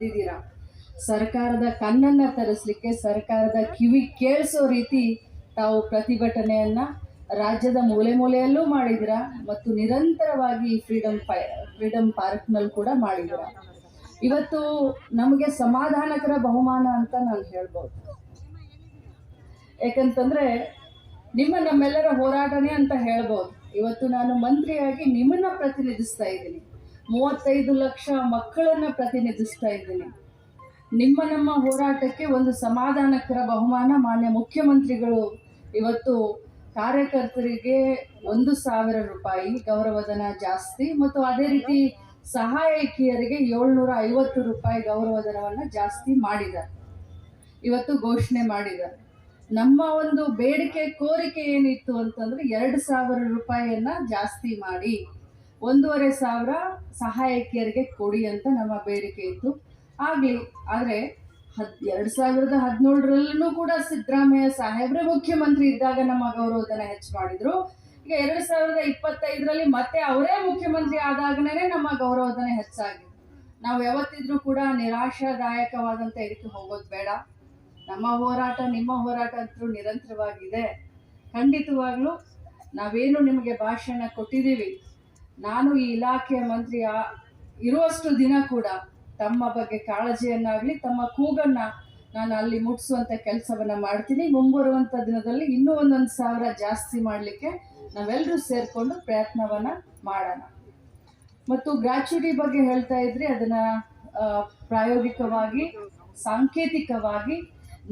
ಇದ್ದೀರಾ ಸರ್ಕಾರದ ಕಣ್ಣನ್ನ ತರಿಸ್ಲಿಕ್ಕೆ ಸರ್ಕಾರದ ಕಿವಿ ಕೇಳಿಸೋ ರೀತಿ ತಾವು ಪ್ರತಿಭಟನೆಯನ್ನ ರಾಜ್ಯದ ಮೂಲೆ ಮೂಲೆಯಲ್ಲೂ ಮಾಡಿದಿರ ಮತ್ತು ನಿರಂತರವಾಗಿ ಫ್ರೀಡಮ್ ಫ್ರೀಡಂ ಫ್ರೀಡಮ್ ಪಾರ್ಕ್ನಲ್ಲಿ ಕೂಡ ಮಾಡಿದಿರ ಇವತ್ತು ನಮಗೆ ಸಮಾಧಾನಕರ ಬಹುಮಾನ ಅಂತ ನಾನು ಹೇಳ್ಬೋದು. ಯಾಕಂತಂದ್ರೆ ನಿಮ್ಮ ನಮ್ಮೆಲ್ಲರ ಹೋರಾಟನೇ ಅಂತ ಹೇಳ್ಬೋದು. ಇವತ್ತು ನಾನು ಮಂತ್ರಿಯಾಗಿ ನಿಮ್ಮನ್ನ ಪ್ರತಿನಿಧಿಸ್ತಾ ಇದ್ದೀನಿ. ಮೂವತ್ತೈದು ಲಕ್ಷ ಮಕ್ಕಳನ್ನು ಪ್ರತಿನಿಧಿಸ್ತಾ ಇದ್ದೀನಿ. ನಿಮ್ಮ ನಮ್ಮ ಹೋರಾಟಕ್ಕೆ ಒಂದು ಸಮಾಧಾನಕರ ಬಹುಮಾನ ಮಾನ್ಯ ಮುಖ್ಯಮಂತ್ರಿಗಳು ಇವತ್ತು ಕಾರ್ಯಕರ್ತರಿಗೆ ಒಂದು ಸಾವಿರ ರೂಪಾಯಿ ಗೌರವಧನ ಜಾಸ್ತಿ ಮತ್ತು ಅದೇ ರೀತಿ ಸಹಾಯಕಿಯರಿಗೆ ಏಳ್ನೂರ ಐವತ್ತು ರೂಪಾಯಿ ಗೌರವಧನವನ್ನು ಜಾಸ್ತಿ ಮಾಡಿದ್ದಾರೆ. ಇವತ್ತು ಘೋಷಣೆ ಮಾಡಿದ್ದಾರೆ. ನಮ್ಮ ಒಂದು ಬೇಡಿಕೆ, ಕೋರಿಕೆ ಏನಿತ್ತು ಅಂತಂದ್ರೆ ಎರಡು ಸಾವಿರ ರೂಪಾಯಿಯನ್ನ ಜಾಸ್ತಿ ಮಾಡಿ. ಒಂದೂವರೆ ಸಾವಿರ ಸಹಾಯಕಿಯರಿಗೆ ಕೊಡಿ ಅಂತ ನಮ್ಮ ಬೇಡಿಕೆ ಇತ್ತು. ಆಗಲಿ, ಆದರೆ ಹದ್, ಎರಡು ಸಾವಿರದ ಹದಿನೇಳರಲ್ಲೂ ಕೂಡ ಸಿದ್ದರಾಮಯ್ಯ ಸಾಹೇಬ್ರೆ ಮುಖ್ಯಮಂತ್ರಿ ಇದ್ದಾಗ ನಮ್ಮ ಗೌರವಧನ ಹೆಚ್ಚು ಮಾಡಿದ್ರು. ಈಗ ಎರಡು ಸಾವಿರದ ಇಪ್ಪತ್ತೈದರಲ್ಲಿ ಮತ್ತೆ ಅವರೇ ಮುಖ್ಯಮಂತ್ರಿ ಆದಾಗನೇ ನಮ್ಮ ಗೌರವಧನ ಹೆಚ್ಚಾಗಿದೆ ನಾವು ಯಾವತ್ತಿದ್ರೂ ಕೂಡ ನಿರಾಶಾದಾಯಕವಾದಂಥ ಇದಕ್ಕೆ ಹೋಗೋದು ಬೇಡ. ನಮ್ಮ ಹೋರಾಟ, ನಿಮ್ಮ ಹೋರಾಟ ಅಂತೂ ನಿರಂತರವಾಗಿದೆ. ಖಂಡಿತವಾಗ್ಲೂ ನಾವೇನು ನಿಮಗೆ ಭಾಷಣ ಕೊಟ್ಟಿದ್ದೀವಿ. ನಾನು ಈ ಇಲಾಖೆಯ ಮಂತ್ರಿ ಇರುವಷ್ಟು ದಿನ ಕೂಡ ತಮ್ಮ ಬಗ್ಗೆ ಕಾಳಜಿಯನ್ನಾಗಲಿ, ತಮ್ಮ ಕೂಗನ್ನ ನಾನು ಅಲ್ಲಿ ಮುಟ್ಟಿಸುವಂಥ ಕೆಲಸವನ್ನ ಮಾಡ್ತೀನಿ. ಮುಂಬರುವಂಥ ದಿನದಲ್ಲಿ ಇನ್ನೂ ಒಂದೊಂದು ಸಾವಿರ ಜಾಸ್ತಿ ಮಾಡಲಿಕ್ಕೆ ನಾವೆಲ್ಲರೂ ಸೇರಿಕೊಂಡು ಪ್ರಯತ್ನವನ್ನು ಮಾಡೋಣ. ಮತ್ತು ಗ್ರಾಚ್ಯುಟಿ ಬಗ್ಗೆ ಹೇಳ್ತಾ ಇದ್ರಿ ಅದನ್ನ ಪ್ರಾಯೋಗಿಕವಾಗಿ, ಸಾಂಕೇತಿಕವಾಗಿ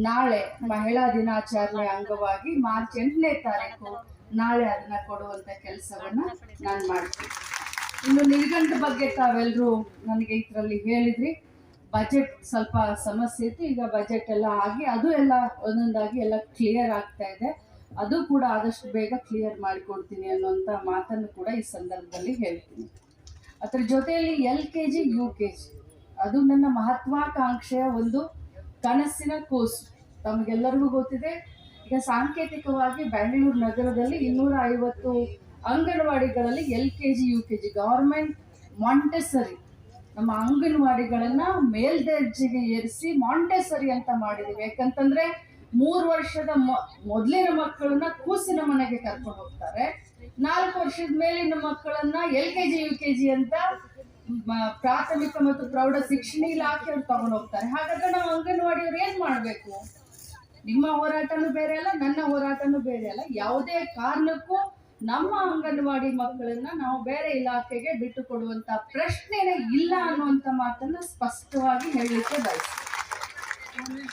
ನಾಳೆ ಮಹಿಳಾ ದಿನಾಚರಣೆ ಅಂಗವಾಗಿ ಮಾರ್ಚ್ ಎಂಟನೇ ತಾರೀಕು ನಾಳೆ ಅದನ್ನ ಕೊಡುವಂತ ಕೆಲಸವನ್ನ ನಾನು ಮಾಡ್ತೀನಿ. ಇನ್ನು ನಿಲ್ಗಂಟು ಬಗ್ಗೆ ತಾವೆಲ್ಲರೂ ನನಗೆ ಇದರಲ್ಲಿ ಹೇಳಿದ್ರಿ. ಬಜೆಟ್ ಸ್ವಲ್ಪ ಸಮಸ್ಯೆ ಇತ್ತು. ಈಗ ಬಜೆಟ್ ಎಲ್ಲ ಆಗಿ ಅದು ಎಲ್ಲ ಒಂದೊಂದಾಗಿ ಎಲ್ಲ ಕ್ಲಿಯರ್ ಆಗ್ತಾ ಇದೆ. ಅದು ಕೂಡ ಆದಷ್ಟು ಬೇಗ ಕ್ಲಿಯರ್ ಮಾಡಿಕೊಡ್ತೀನಿ ಅನ್ನೋಂಥ ಮಾತನ್ನು ಕೂಡ ಈ ಸಂದರ್ಭದಲ್ಲಿ ಹೇಳ್ತೀನಿ. ಅದರ ಜೊತೆಯಲ್ಲಿ L K G U K G ಅದು ನನ್ನ ಮಹತ್ವಾಕಾಂಕ್ಷೆಯ ಒಂದು ಕನಸಿನ ಕೋರ್ಸ್ ತಮಗೆಲ್ಲರಿಗೂ ಗೊತ್ತಿದೆ. ಈಗ ಸಾಂಕೇತಿಕವಾಗಿ ಬೆಂಗಳೂರು ನಗರದಲ್ಲಿ ಇನ್ನೂರ ಐವತ್ತು ಅಂಗನವಾಡಿಗಳಲ್ಲಿ L K G U K G government Montessori ನಮ್ಮ ಅಂಗನವಾಡಿಗಳನ್ನ ಮೇಲ್ದರ್ಜೆಗೆ ಏರಿಸಿ ಮಾಂಟೆಸರಿ ಅಂತ ಮಾಡಿದ್ದೀವಿ ಯಾಕಂತಂದ್ರೆ ಮೂರು ವರ್ಷದ ಮೊದಲಿನ ಮಕ್ಕಳನ್ನ ಕೂಸಿನ ಮನೆಗೆ ಕರ್ಕೊಂಡು ಹೋಗ್ತಾರೆ. ನಾಲ್ಕು ವರ್ಷದ ಮೇಲಿನ ಮಕ್ಕಳನ್ನ L K G U K G ಅಂತ ಪ್ರಾಥಮಿಕ ಮತ್ತು ಪ್ರೌಢ ಶಿಕ್ಷಣ ಇಲಾಖೆಯವ್ರು ತಗೊಂಡು ಹೋಗ್ತಾರೆ ಹಾಗಾದ್ರೆ ನಾವು ಅಂಗನವಾಡಿಯವ್ರು ಏನ್ ಮಾಡ್ಬೇಕು? ನಿಮ್ಮ ಹೋರಾಟನೂ ಬೇರೆ ಅಲ್ಲ, ನನ್ನ ಹೋರಾಟನೂ ಬೇರೆ ಅಲ್ಲ. ಯಾವುದೇ ಕಾರಣಕ್ಕೂ ನಮ್ಮ ಅಂಗನವಾಡಿ ಮಕ್ಕಳನ್ನ ನಾವು ಬೇರೆ ಇಲಾಖೆಗೆ ಬಿಟ್ಟು ಕೊಡುವಂತ ಪ್ರಶ್ನೆನೇ ಇಲ್ಲ ಅನ್ನುವಂತ ಮಾತನ್ನ ಸ್ಪಷ್ಟವಾಗಿ ಹೇಳಲಿಕ್ಕೆ ಬಯಸ್ತೀನಿ.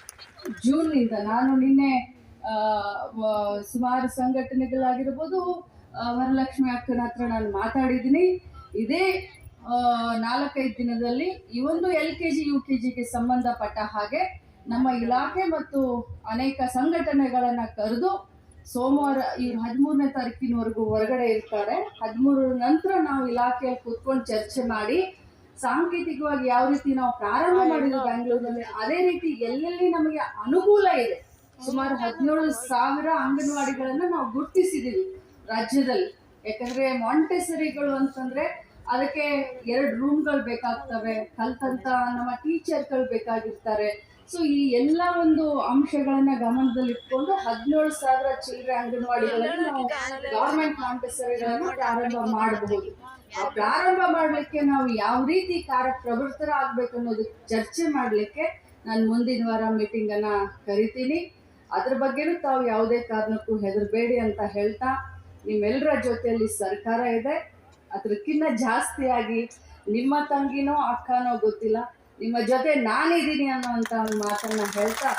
ಜೂನ್ನಿಂದ ನಾನು ನಿನ್ನೆ ಸುಮಾರು ಸಂಘಟನೆಗಳಾಗಿರ್ಬೋದು ವರಲಕ್ಷ್ಮಿ ಅಕ್ಕನ ಹತ್ರ ನಾನು ಮಾತಾಡಿದ್ದೀನಿ. ಇದೇ ನಾಲ್ಕೈದು ದಿನದಲ್ಲಿ ಈ ಒಂದು L K G, U K ಜಿಗೆ ಸಂಬಂಧಪಟ್ಟ ಹಾಗೆ ನಮ್ಮ ಇಲಾಖೆ ಮತ್ತು ಅನೇಕ ಸಂಘಟನೆಗಳನ್ನು ಕರೆದು ಸೋಮವಾರ ಈ ಹದಿಮೂರನೇ ತಾರೀಕಿನವರೆಗೂ ಹೊರಗಡೆ ಇರ್ತಾರೆ. ಹದಿಮೂರರ ನಂತರ ನಾವು ಇಲಾಖೆಯಲ್ಲಿ ಕೂತ್ಕೊಂಡು ಚರ್ಚೆ ಮಾಡಿ ಸಾಂಕೇತಿಕವಾಗಿ ಯಾವ ರೀತಿ ನಾವು ಪ್ರಾರಂಭ ಮಾಡಿದ್ವಿ ಬೆಂಗಳೂರಿನಲ್ಲಿ ಅದೇ ರೀತಿ ಎಲ್ಲೆಲ್ಲಿ ನಮಗೆ ಅನುಕೂಲ ಇದೆ ಸುಮಾರು ಹದಿನೇಳು ಸಾವಿರ ಅಂಗನವಾಡಿಗಳನ್ನು ನಾವು ಗುರುತಿಸಿದೀವಿ ರಾಜ್ಯದಲ್ಲಿ. ಯಾಕಂದ್ರೆ ಮಾಂಟೆಸರಿಗಳು ಅಂತಂದ್ರೆ ಅದಕ್ಕೆ ಎರಡು ರೂಮ್ಗಳು ಬೇಕಾಗ್ತವೆ ಕಲ್ತಂತ ನಮ್ಮ ಟೀಚರ್ಗಳು ಬೇಕಾಗಿರ್ತಾರೆ. ಸೊ ಈ ಎಲ್ಲ ಒಂದು ಅಂಶಗಳನ್ನ ಗಮನದಲ್ಲಿಟ್ಕೊಂಡು ಹದಿನೇಳು ಸಾವಿರ ಚಿಲ್ಲರೆ ಅಂಗನವಾಡಿಗಳಲ್ಲಿ ನಾವು ಗವರ್ಮೆಂಟ್ ಮಾಂಟೆಸರಿಗಳನ್ನು ಪ್ರಾರಂಭ ಮಾಡಬಹುದು. ಆ ಪ್ರಾರಂಭ ಮಾಡಲಿಕ್ಕೆ ನಾವು ಯಾವ ರೀತಿ ಕಾರ್ಯಪ್ರವೃತ್ತರಾಗಬೇಕು ಅನ್ನೋದು ಚರ್ಚೆ ಮಾಡಲಿಕ್ಕೆ ನಾನು ಮುಂದಿನ ವಾರ ಮೀಟಿಂಗ್ ಅನ್ನ ಕರಿತೀನಿ. ಅದ್ರ ಬಗ್ಗೆನೂ ತಾವು ಯಾವುದೇ ಕಾರಣಕ್ಕೂ ಹೆದರಬೇಡಿ ಅಂತ ಹೇಳ್ತಾ ನಿಮ್ಮೆಲ್ಲರ ಜೊತೆಯಲ್ಲಿ ಸರ್ಕಾರ ಇದೆ. ಅದಕ್ಕಿಂತ ಜಾಸ್ತಿಯಾಗಿ ನಿಮ್ಮ ತಂಗಿನೋ ಅಕ್ಕನೋ ಗೊತ್ತಿಲ್ಲ. ನಿಮ್ಮ ಜೊತೆ ನಾನಿದ್ದೀನಿ ಅನ್ನೋಂಥ ಒಂದು ಮಾತನ್ನ ಹೇಳ್ತಾ